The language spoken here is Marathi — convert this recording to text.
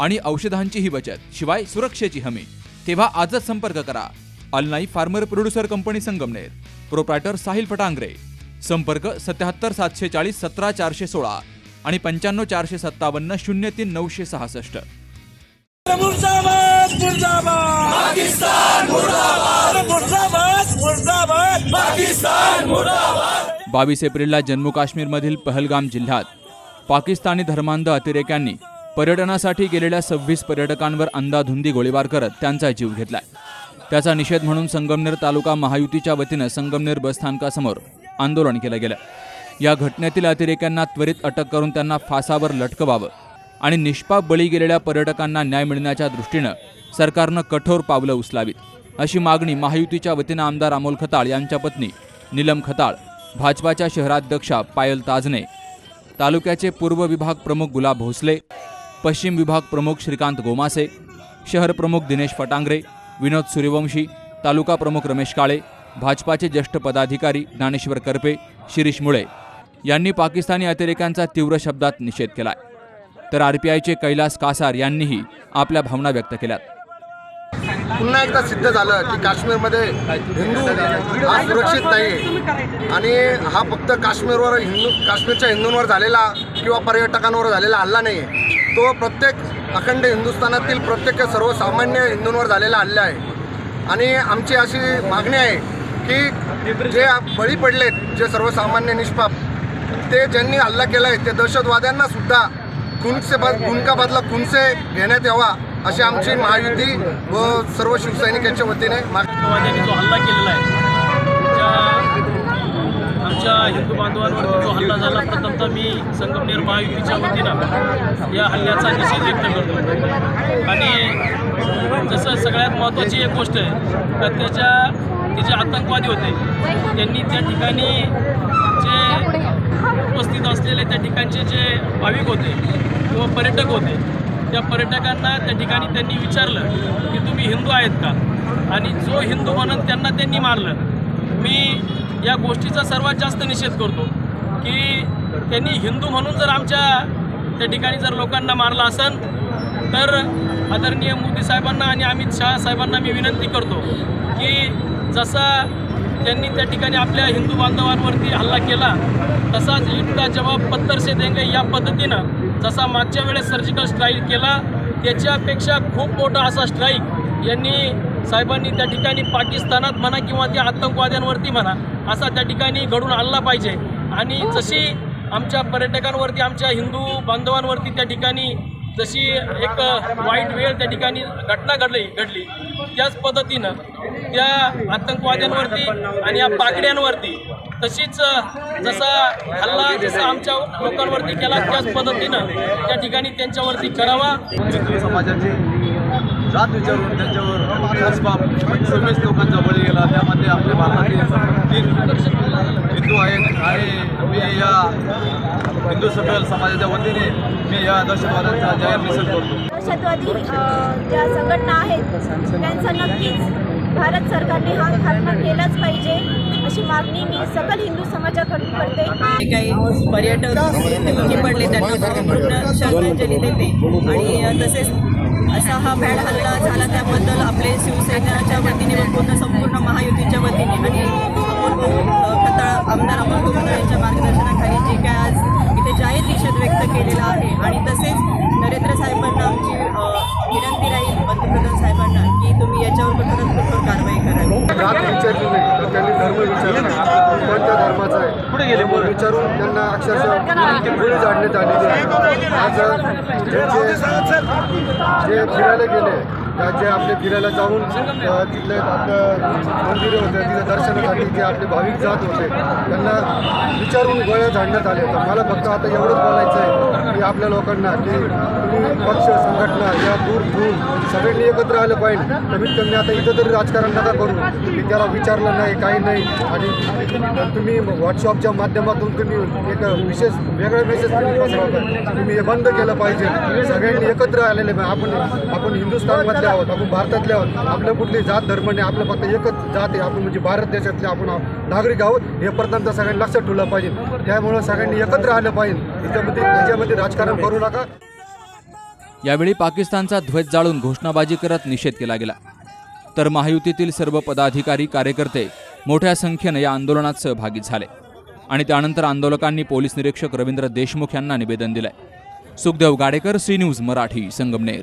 आणि औषधांचीही बचत शिवाय सुरक्षेची हमी. तेव्हा आजच संपर्क करा. अलनाई farmer producer company Sangamner. Proprietor Sahil Phatangare. संपर्क सत्याहत्तर सातशे चाळीस सतरा चारशे सोळा आणि पंच्याण्णव चारशे सत्तावन्न शून्य तीन नऊशे सहासष्ट. मुर्दाबाद मुर्दाबाद. पाकिस्तान मुर्दाबाद. मुर्दाबाद मुर्दाबाद. पाकिस्तान मुर्दाबाद. बावीस एप्रिलला जम्मू काश्मीरमधील पहलगाम जिल्ह्यात पाकिस्तानी धर्मांध अतिरेक्यांनी पर्यटनासाठी गेलेल्या सव्वीस पर्यटकांवर अंदाधुंदी गोळीबार करत त्यांचा जीव घेतलाय. त्याचा निषेध म्हणून संगमनेर तालुका महायुतीच्या वतीनं संगमनेर बसस्थानकासमोर आंदोलन केलं गेलं. या घटनेतील अतिरेक्यांना त्वरित अटक करून त्यांना फासावर लटकवावं आणि निष्पाप बळी गेलेल्या पर्यटकांना न्याय मिळण्याच्या दृष्टीनं सरकारनं कठोर पावलं उचलावीत अशी मागणी महायुतीच्या वतीनं आमदार अमोल खताळ यांच्या पत्नी नीलम खताळ भाजपाच्या शहराध्यक्षा पायल ताजने तालुक्याचे पूर्व विभाग प्रमुख गुलाब भोसले पश्चिम विभाग प्रमुख श्रीकांत गोमासे शहर प्रमुख दिनेश फटांगरे विनोद सूर्यवंशी तालुका प्रमुख रमेश काळे भाजपाचे ज्येष्ठ पदाधिकारी ज्ञानेश्वर करपे शिरीष मुळे यांनी पाकिस्तानी अतिरेक्यांचा तीव्र शब्दात निषेध केलाय. तर आरपीआयचे कैलास कासार यांनीही आपल्या भावना व्यक्त केल्यात. पुन्हा एकदा सिद्ध झालं की काश्मीरमध्ये हिंदू हा सुरक्षित नाही आणि हा फक्त काश्मीरवर हिंदू काश्मीरच्या हिंदूंवर झालेला किंवा पर्यटकांवर झालेला हल्ला नाही आहे तो प्रत्येक अखंड हिंदुस्थानातील प्रत्येक सर्वसामान्य हिंदूंवर झालेला हल्ला आहे. आणि आमची अशी मागणी आहे की जे बळी पडलेत जे सर्वसामान्य निष्पाप ते ज्यांनी हल्ला केला आहे ते दहशतवाद्यांना सुद्धा खुनसे बद खुनका बदला खुनसे घेण्यात यावा अशी आमची महायुती व सर्व शिवसैनिकांच्या वतीने मागणी जो हल्ला केलेला आहे आमच्या हिंदू बांधवांवरती जो हल्ला झाला प्रथमतः मी संगमनेर महायुतीच्या वतीनं या हल्ल्याचा निषेध व्यक्त करतो. आणि जसं सगळ्यात महत्त्वाची एक गोष्ट आहे तर त्याच्या ते जे आतंकवादी होते त्यांनी त्या ठिकाणी जे उपस्थित असलेले त्या ठिकाणचे जे भाविक होते किंवा पर्यटक होते त्या पर्यटकांना त्या ठिकाणी त्यांनी विचारलं की तुम्ही हिंदू आहेत का? आणि जो हिंदू म्हणून त्यांना त्यांनी मारलं. मी या गोष्टीचा सर्वात जास्त निषेध करतो की त्यांनी हिंदू म्हणून जर आमच्या त्या ठिकाणी जर लोकांना मारलं असेल तर आदरणीय मोदी साहेबांना आणि अमित शहा साहेबांना मी विनंती करतो की जसा त्यांनी त्या ठिकाणी आपल्या हिंदू बांधवांवरती हल्ला केला तसाच इतका जवाब पत्तरसे देंगे या पद्धतीनं जसा मागच्या वेळेस सर्जिकल स्ट्राईक केला त्याच्यापेक्षा खूप मोठा असा स्ट्राईक यांनी साहेबांनी त्या ठिकाणी पाकिस्तानात म्हणा किंवा त्या आतंकवाद्यांवरती म्हणा असा त्या ठिकाणी घडून आणला पाहिजे. आणि जशी आमच्या पर्यटकांवरती आमच्या हिंदू बांधवांवरती त्या ठिकाणी जशी एक वाईट वेळ त्या ठिकाणी घटना घडली घडली त्याच पद्धतीनं त्या आतंकवाद्यांवरती आणि या पाकड्यांवरती तशीच जसा हल्ला जसा आमच्या लोकांवरती केला त्याच पद्धतीनं त्या ठिकाणी त्यांच्यावरती करावा. समाजाची जात विचारून त्यांच्यावर लोकांचा बळी गेला. त्यामध्ये आपल्या भारतातील तीन हिंदू आहेत आणि मी या हिंदू सभेल समाजाच्या वतीने मी या दहशतवाद्यांचा जाहीर निषेध करतो. दहशतवादी ज्या संघटना आहेत त्यांचा नक्कीच भारत सरकारने हा खात्मा केलाच पाहिजे अशी मागणी मी सकल हिंदू समाजाकडून करते. काही पर्यटक पडले त्यांना पूर्ण श्रद्धांजली देते. आणि तसेच असा हा भॅड हल्ला झाला त्याबद्दल आपले शिवसेनेच्या वतीने व पूर्ण संपूर्ण महायुतीच्या वतीने आणि अमोल खताळ आमदार अमोल यांच्या केलेला आहे. आणि तसेच नरेंद्र साहेबांना आमची विनंती राहील पंतप्रधान साहेबांना की तुम्ही याच्यावर कठोरात कठोर कारवाई करावी जात विचारली नाही. तर त्यांनी धर्म विचारला कोणत्या धर्माचा आहे? पुढे गेले विचारून त्यांना अक्षरशः गोळी झाडण्यात आलेली आहे. आज जे फिरायला गेले राज्य आपले फिरायला जाऊन तिथले आपलं मंदिरं होते तिथे दर्शनासाठी जे आपले भाविक जात होते त्यांना विचारून गोळ्या झाडण्यात आले तर मला फक्त आता एवढंच बोलायचं आहे की आपल्या लोकांना की तुम्ही पक्ष संघटना या दूर दूर सगळ्यांनी एकत्र आलं पाहिजे. कमीत कमी आता इथं तरी राजकारण नका करू. की त्याला विचारलं नाही काही नाही. आणि तुम्ही व्हॉट्सअपच्या माध्यमातून तुम्ही एक विशेष वेगळा मेसेज तुम्ही पसरवता तुम्ही हे बंद केलं पाहिजे. सगळ्यांनी एकत्र आलेले आपण आपण आपण भारतातले आहोत? आपण भारतातले आहोत. आपलं कुठली जात धर्म नाही. आपलं फक्त एकच जात आहे. आपण म्हणजे भारत देशातले आपण नागरिक आहोत. हे प्रथमतः सगळ्यांनी लक्षात ठेवलं पाहिजे. त्यामुळं सगळ्यांनी एकत्र आलं पाहिजे. त्याच्यामध्ये याच्यामध्ये राजकारण करू नका. यावेळी पाकिस्तानचा ध्वज जाळून घोषणाबाजी करत निषेध केला गेला. तर महायुतीतील सर्व पदाधिकारी कार्यकर्ते मोठ्या संख्येनं या आंदोलनात सहभागी झाले. आणि त्यानंतर आंदोलकांनी पोलीस निरीक्षक रवींद्र देशमुख यांना निवेदन दिलंय. Sukhdev Gadekar C news Marathi Sangamner.